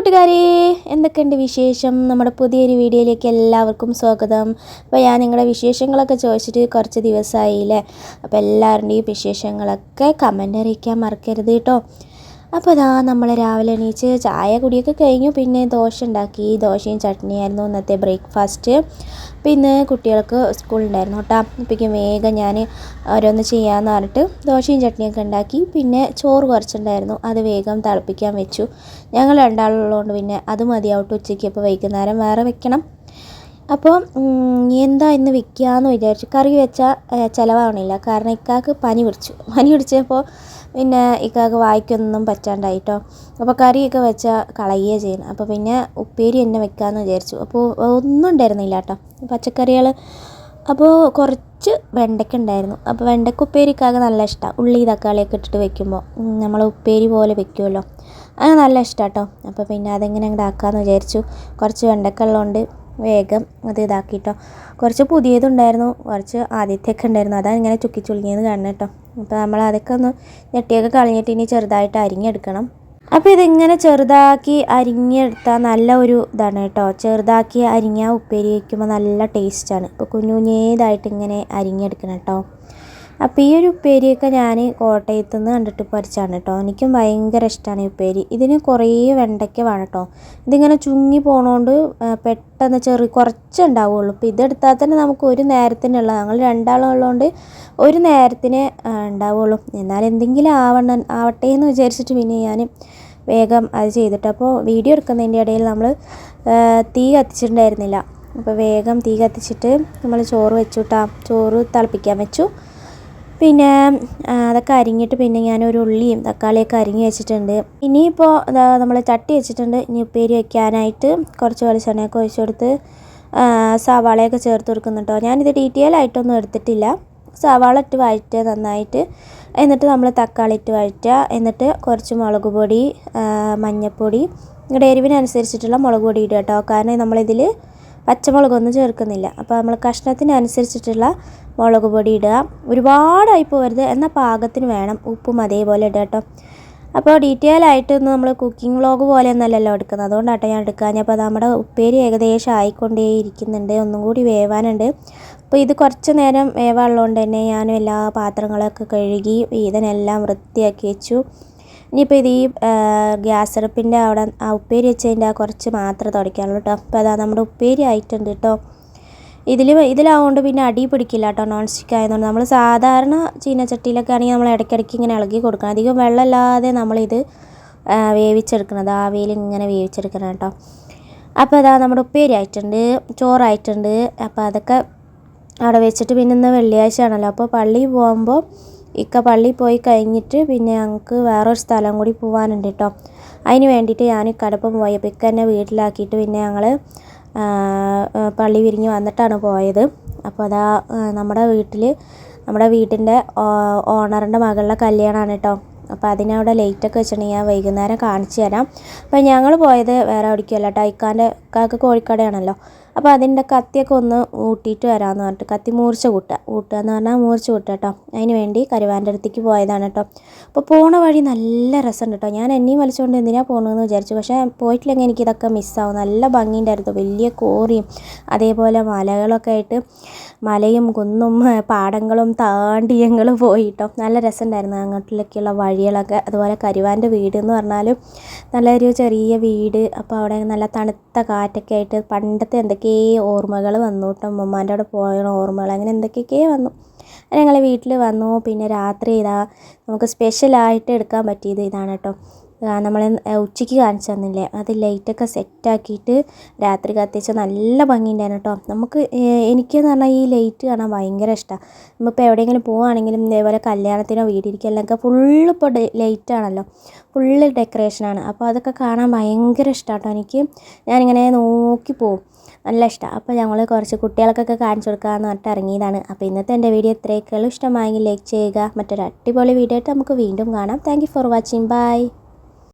കൂട്ടുകാരെ എന്തൊക്കെയുണ്ട് വിശേഷം? നമ്മുടെ പുതിയൊരു വീഡിയോയിലേക്ക് എല്ലാവർക്കും സ്വാഗതം. അപ്പോൾ ഞാൻ നിങ്ങളുടെ വിശേഷങ്ങളൊക്കെ ചോദിച്ചിട്ട് കുറച്ച് ദിവസമായില്ലേ? അപ്പോൾ എല്ലാവരുടെയും വിശേഷങ്ങളൊക്കെ കമന്റ് അറിയിക്കാൻ മറക്കരുത് കേട്ടോ. അപ്പോൾ അതാ നമ്മൾ രാവിലെ എണീച്ച് ചായ കുടിയൊക്കെ കഴിഞ്ഞു. പിന്നെ ദോശ ഉണ്ടാക്കി. ദോശയും ചട്നിയായിരുന്നു ഇന്നത്തെ ബ്രേക്ക്ഫാസ്റ്റ് പിന്നെ കുട്ടികൾക്ക് സ്കൂളുണ്ടായിരുന്നു കേട്ടോ. അപ്പോഴേക്കും വേഗം ഞാൻ ഓരോന്ന് ചെയ്യാമെന്ന് പറഞ്ഞിട്ട് ദോശയും ചട്നിയൊക്കെ ഉണ്ടാക്കി. പിന്നെ ചോറ് കുറച്ചുണ്ടായിരുന്നു. അത് വേഗം തിളപ്പിക്കാൻ വെച്ചു. ഞങ്ങൾ രണ്ടാളുള്ളതുകൊണ്ട് പിന്നെ അത് മതിയാവട്ടെ ഉച്ചയ്ക്ക്. അപ്പോൾ വൈകുന്നേരം വേറെ വെക്കണം. അപ്പോൾ എന്താ ഇന്ന് വെക്കാമെന്ന് വിചാരിച്ചു. കറി വെച്ചാൽ ചിലവാകണില്ല കാരണം ഇക്കാക്ക് പനി പിടിച്ചു. പനി പിടിച്ചപ്പോൾ പിന്നെ ഇക്കാക്ക് വായിക്കൊന്നും പറ്റാണ്ടായിട്ടോ. അപ്പോൾ കറിയൊക്കെ വെച്ചാൽ കളയുക ചെയ്യണം അപ്പോൾ പിന്നെ ഉപ്പേരി തന്നെ വെക്കാമെന്ന് വിചാരിച്ചു. അപ്പോൾ ഒന്നും ഉണ്ടായിരുന്നില്ല കേട്ടോ പച്ചക്കറികൾ അപ്പോൾ കുറച്ച് വെണ്ടയ്ക്ക ഉണ്ടായിരുന്നു. അപ്പോൾ വെണ്ടയ്ക്ക ഉപ്പേരിക്കാകെ നല്ല ഇഷ്ടമാണ് ഉള്ളി തക്കാളിയൊക്കെ ഇട്ടിട്ട് വെക്കുമ്പോൾ നമ്മൾ ഉപ്പേരി പോലെ വെക്കുമല്ലോ അത് നല്ല ഇഷ്ടമാണ് കേട്ടോ അപ്പോൾ പിന്നെ അതെങ്ങനെ അങ്ങോട്ട് ആക്കാമെന്ന് വിചാരിച്ചു. കുറച്ച് വെണ്ടയ്ക്ക ഉള്ളതുകൊണ്ട് വേഗം അത് ഇതാക്കിയിട്ടോ കുറച്ച് പുതിയതുണ്ടായിരുന്നു കുറച്ച് ആദ്യത്തെയൊക്കെ ഉണ്ടായിരുന്നു. അതാണ് ഇങ്ങനെ ചുക്കി ചുളുങ്ങിയത് കാണണം കേട്ടോ അപ്പോൾ നമ്മൾ അതൊക്കെ ഒന്ന് ഞെട്ടിയൊക്കെ കളഞ്ഞിട്ട് ഇനി ചെറുതായിട്ട് അരിഞ്ഞെടുക്കണം. അപ്പോൾ ഇതിങ്ങനെ ചെറുതാക്കി അരിഞ്ഞെടുത്താൽ നല്ല ഒരു ഇതാണ് കേട്ടോ. ചെറുതാക്കി അരിഞ്ഞാൽ ഉപ്പേരി വയ്ക്കുമ്പോൾ നല്ല ടേസ്റ്റാണ് ഇപ്പോൾ കുഞ്ഞു കുഞ്ഞേതായിട്ട് ഇങ്ങനെ അരിഞ്ഞെടുക്കണം കേട്ടോ. അപ്പോൾ ഈ ഒരു ഉപ്പേരിയൊക്കെ ഞാൻ കോട്ടയത്തു നിന്ന് കണ്ടിട്ട് പറിച്ചാണ് കേട്ടോ എനിക്കും ഭയങ്കര ഇഷ്ടമാണ് ഈ ഉപ്പേരി. ഇതിന് കുറേ വെണ്ടയ്ക്ക വേണം കേട്ടോ ഇതിങ്ങനെ ചുങ്ങി പോണോണ്ട് പെട്ടെന്ന് ചെറു കുറച്ചേ ഉണ്ടാവുള്ളൂ അപ്പോൾ ഇതെടുത്താൽ തന്നെ നമുക്ക് ഒരു നേരത്തിനുള്ള ഞങ്ങൾ രണ്ടാളുള്ളതുകൊണ്ട് ഒരു നേരത്തിനേ ഉണ്ടാവുള്ളൂ. എന്നാൽ എന്തെങ്കിലും ആവണം ആവട്ടെ എന്ന് വിചാരിച്ചിട്ട് പിന്നെ ഞാൻ വേഗം അത് ചെയ്തിട്ട് അപ്പോൾ വീഡിയോ എടുക്കുന്നതിന്റെ ഇടയിൽ നമ്മൾ തീ കത്തിച്ചിട്ടുണ്ടായിരുന്നില്ല. അപ്പോൾ വേഗം തീ കത്തിച്ചിട്ട് നമ്മൾ ചോറ് വെച്ചു കേട്ടോ ചോറ് തിളപ്പിക്കാൻ വെച്ചു. പിന്നെ അതൊക്കെ അരിഞ്ഞിട്ട് പിന്നെ ഞാനൊരു ഉള്ളിയും തക്കാളിയൊക്കെ അരിഞ്ഞ് വെച്ചിട്ടുണ്ട്. ഇനിയിപ്പോൾ നമ്മൾ ചട്ടി വെച്ചിട്ടുണ്ട്. ഇനി ഉപ്പേരി വയ്ക്കാനായിട്ട് കുറച്ച് വെളിച്ചെണ്ണയൊക്കെ ഒഴിച്ച് കൊടുത്ത് സവാളയൊക്കെ ചേർത്ത് കൊടുക്കുന്നുണ്ടോ ഞാനിത് ഡീറ്റെയിൽ ആയിട്ടൊന്നും എടുത്തിട്ടില്ല. സവാള ഇട്ട് വഴറ്റുക നന്നായിട്ട്. എന്നിട്ട് നമ്മൾ തക്കാളി ഇട്ട് വഴറ്റുക. എന്നിട്ട് കുറച്ച് മുളക് പൊടി മഞ്ഞൾപ്പൊടി നിങ്ങളുടെ എരിവിനനുസരിച്ചിട്ടുള്ള മുളക് പൊടി ഇടുക കേട്ടോ കാരണം നമ്മളിതിൽ പച്ചമുളകൊന്നും ചേർക്കുന്നില്ല. അപ്പോൾ നമ്മൾ കഷ്ണത്തിനനുസരിച്ചിട്ടുള്ള മുളക് പൊടി ഇടുക. ഒരുപാടായി പോകരുത് എന്നാൽ പാകത്തിന് വേണം. ഉപ്പും അതേപോലെ ഇടുക കേട്ടോ. അപ്പോൾ ഡീറ്റെയിൽ ആയിട്ടൊന്നും നമ്മൾ കുക്കിംഗ് വ്ളോഗ് പോലെ എടുക്കുന്നത്. അതുകൊണ്ടാട്ടോ ഞാൻ എടുക്കാൻ അപ്പോൾ നമ്മുടെ ഉപ്പേരി ഏകദേശം ആയിക്കൊണ്ടേ ഇരിക്കുന്നുണ്ട് ഒന്നും കൂടി വേവാനുണ്ട്. അപ്പോൾ ഇത് കുറച്ച് നേരം വേവാനുള്ളതുകൊണ്ട് തന്നെ ഞാൻ എല്ലാ പാത്രങ്ങളൊക്കെ കഴുകി ഇതിനെല്ലാം വൃത്തിയാക്കി വെച്ചു. ഇനിയിപ്പോൾ ഇത് ഈ ഗ്യാസ് അടുപ്പിന്റെ അവിടെ ആ ഉപ്പേരി വെച്ചതിന്റെ ആ കുറച്ച് മാത്രമേ തുടയ്ക്കാനുള്ളൂ കേട്ടോ അപ്പോൾ അതാ നമ്മുടെ ഉപ്പേരി ആയിട്ടുണ്ട് കേട്ടോ ഇതിൽ ഇതിലാവുകൊണ്ട് പിന്നെ അടി പിടിക്കില്ല കേട്ടോ നോൺ സ്റ്റിക്ക് ആയതുകൊണ്ട്. നമ്മൾ സാധാരണ ചീനച്ചട്ടിയിലൊക്കെ ആണെങ്കിൽ നമ്മൾ ഇടയ്ക്കിടയ്ക്ക് ഇങ്ങനെ ഇളകി കൊടുക്കണം. അധികം വെള്ളമില്ലാതെ നമ്മളിത് വേവിച്ചെടുക്കണത് ആവിയിൽ ഇങ്ങനെ വേവിച്ചെടുക്കണം കേട്ടോ അപ്പോൾ അതാ നമ്മുടെ ഉപ്പേരി ആയിട്ടുണ്ട് ചോറായിട്ടുണ്ട്. അപ്പോൾ അതൊക്കെ അവിടെ വെച്ചിട്ട് പിന്നെ ഇന്ന് വെള്ളിയാഴ്ച ആണല്ലോ അപ്പോൾ പള്ളിയിൽ പോകുമ്പോൾ ഇക്ക പള്ളി പോയി കഴിഞ്ഞിട്ട് പിന്നെ ഞങ്ങൾക്ക് വേറൊരു സ്ഥലം കൂടി പോകാനുണ്ട് കേട്ടോ അതിന് വേണ്ടിയിട്ട് ഞാൻ കടപ്പം പോയപ്പോൾ ഇക്ക എന്നെ വീട്ടിലാക്കിയിട്ട് പിന്നെ ഞങ്ങൾ പള്ളി വിരിഞ്ഞ് വന്നിട്ടാണ് പോയത്. അപ്പോൾ അതാ നമ്മുടെ വീട്ടിൽ നമ്മുടെ വീട്ടിന്റെ ഓണറിന്റെ മകളുടെ കല്യാണമാണ് കേട്ടോ അപ്പോൾ അതിനവിടെ ലൈറ്റൊക്കെ വെച്ചിട്ടുണ്ടെങ്കിൽ ഞാൻ വൈകുന്നേരം കാണിച്ചു തരാം. അപ്പോൾ ഞങ്ങൾ പോയത് വേറെ എവിടേക്കുമല്ല കേട്ടോ ഇക്കാന്റെ ഇക്കാക്ക് കോഴിക്കടയാണല്ലോ. അപ്പോൾ അതിന്റെ കത്തിയൊക്കെ ഒന്ന് ഊട്ടിയിട്ട് വരാമെന്ന് പറഞ്ഞിട്ട് കത്തി മൂർച്ച കൂട്ടുക. കൂട്ടുക എന്ന് പറഞ്ഞാൽ മൂർച്ച കൂട്ടുക കേട്ടോ അതിന് വേണ്ടി കരുവാന്റെ അടുത്തേക്ക് പോയതാണ് കേട്ടോ അപ്പോൾ പോണ വഴി നല്ല രസമുണ്ട് കേട്ടോ ഞാൻ എന്നെയും വലിച്ചുകൊണ്ട് എന്തിനാണ് പോകണമെന്ന് വിചാരിച്ചു. പക്ഷേ പോയിട്ടില്ലെങ്കിൽ എനിക്കിതൊക്കെ മിസ്സാവും നല്ല ഭംഗിയുണ്ടായിരുന്നു വലിയ കോറിയും അതേപോലെ മലകളൊക്കെ ആയിട്ട് മലയും കുന്നും പാടങ്ങളും താണ്ടിയങ്ങളും പോയിട്ടോ നല്ല രസമുണ്ടായിരുന്നു അങ്ങോട്ടിലേക്കുള്ള വഴികളൊക്കെ. അതുപോലെ കരുവാന്റെ വീട് എന്ന് പറഞ്ഞാലും നല്ലൊരു ചെറിയ വീട്. അപ്പോൾ അവിടെ നല്ല തണുത്ത കാറ്റൊക്കെ ആയിട്ട് പണ്ടത്തെ എന്തൊക്കെ ഓർമ്മകൾ വന്നു? കേട്ടോ ഉമ്മാന്റെ അവിടെ പോയ ഓർമ്മകൾ അങ്ങനെ എന്തൊക്കെയൊക്കെ വന്നു? ഞങ്ങൾ വീട്ടിൽ വന്നു. പിന്നെ രാത്രി ഇതാ നമുക്ക് സ്പെഷ്യലായിട്ട് എടുക്കാൻ പറ്റിയത് ഇതാണ് കേട്ടോ നമ്മൾ ഉച്ചയ്ക്ക് കാണിച്ചു തന്നില്ലേ? അത് ലൈറ്റൊക്കെ സെറ്റാക്കിയിട്ട് രാത്രി കത്തിച്ചാൽ നല്ല ഭംഗിയുണ്ടായിരുന്നു കേട്ടോ നമുക്ക് എനിക്കെന്ന് പറഞ്ഞാൽ ഈ ലൈറ്റ് കാണാൻ ഭയങ്കര ഇഷ്ടമാണ് നമ്മളിപ്പോൾ എവിടെയെങ്കിലും പോവുകയാണെങ്കിലും ഇതേപോലെ കല്യാണത്തിനോ വീടിരിക്കലിനൊക്കെ ഫുള്ള് ഇപ്പോൾ ലൈറ്റാണല്ലോ ഫുള്ള് ഡെക്കറേഷനാണ് അപ്പോൾ അതൊക്കെ കാണാൻ ഭയങ്കര ഇഷ്ടമാണ് കേട്ടോ എനിക്ക്. ഞാനിങ്ങനെ നോക്കി പോവും. നല്ല ഇഷ്ടമാണ് അപ്പോൾ ഞങ്ങൾ കുറച്ച് കുട്ടികൾക്കൊക്കെ കാണിച്ചു കൊടുക്കാമെന്ന് പറഞ്ഞിട്ട് ഇറങ്ങിയതാണ്. അപ്പോൾ ഇന്നത്തെ എന്റെ വീഡിയോ ഇത്രയൊക്കെയുള്ളൂ ഇഷ്ടമായെങ്കിൽ ലൈക്ക് ചെയ്യുക. മറ്റൊരു അടിപൊളി വീഡിയോ ആയിട്ട് നമുക്ക് വീണ്ടും കാണാം. Thank for watching bye